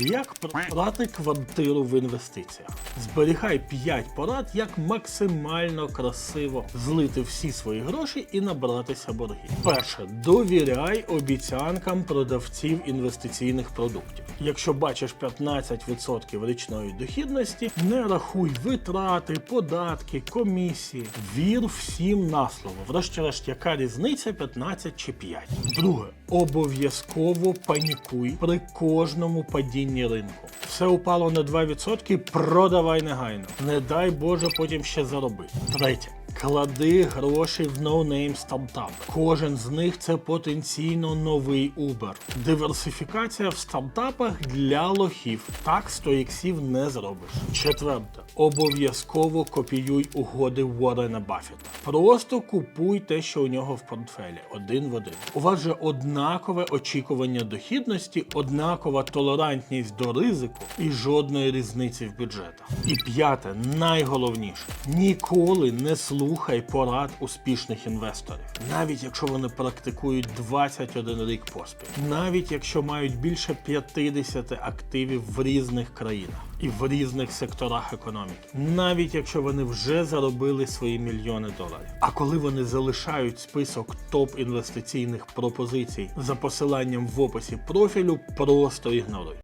Як продати квартиру в інвестиціях? Зберігай 5 порад, як максимально красиво злити всі свої гроші і набратися боргів. Перше, довіряй обіцянкам продавців інвестиційних продуктів. Якщо бачиш 15% річної дохідності, не рахуй витрати, податки, комісії. Вір всім на слово. Врешті-решт, яка різниця 15 чи 5? Друге, обов'язково панікуй при кожному падінні ринку. Все упало на 2%, продавай негайно. Не дай Боже потім ще зароби. Третє. Клади гроші в ноунейм стартап. Кожен з них це потенційно новий Uber. Диверсифікація в стартапах для лохів. Так 100 іксів не зробиш. Четверте. Обов'язково копіюй угоди Уоррена Баффета. Просто купуй те, що у нього в портфелі, один в один. У вас же однакове очікування дохідності, однакова толерантність до ризику і жодної різниці в бюджетах. І п'яте, найголовніше, ніколи не слухай порад успішних інвесторів, навіть якщо вони практикують 21 рік поспіль, навіть якщо мають більше 50 активів в різних країнах і в різних секторах економіки, навіть якщо вони вже заробили свої мільйони доларів. А коли вони залишають список топ інвестиційних пропозицій за посиланням в описі профілю, просто ігноруй.